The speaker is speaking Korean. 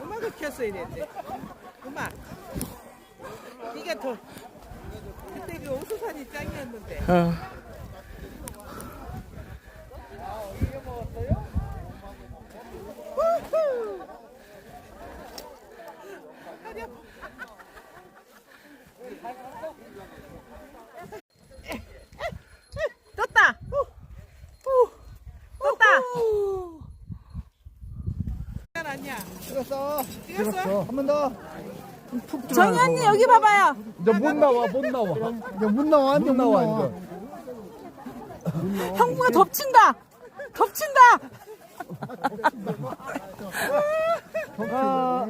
음악을 켰어야 되는데. 음악. 네가 더 그때 그 오수산이 짱이었는데. 어. 떴다. 떴다. 아니야. 찍었어. 찍었어? 한 번 더. 정희 언니 여기 봐봐요. 이제 못 나와, 못 나와. 이제 못 나와, 못 나와, 이제. 형부가 덮친다. 덮친다. 아,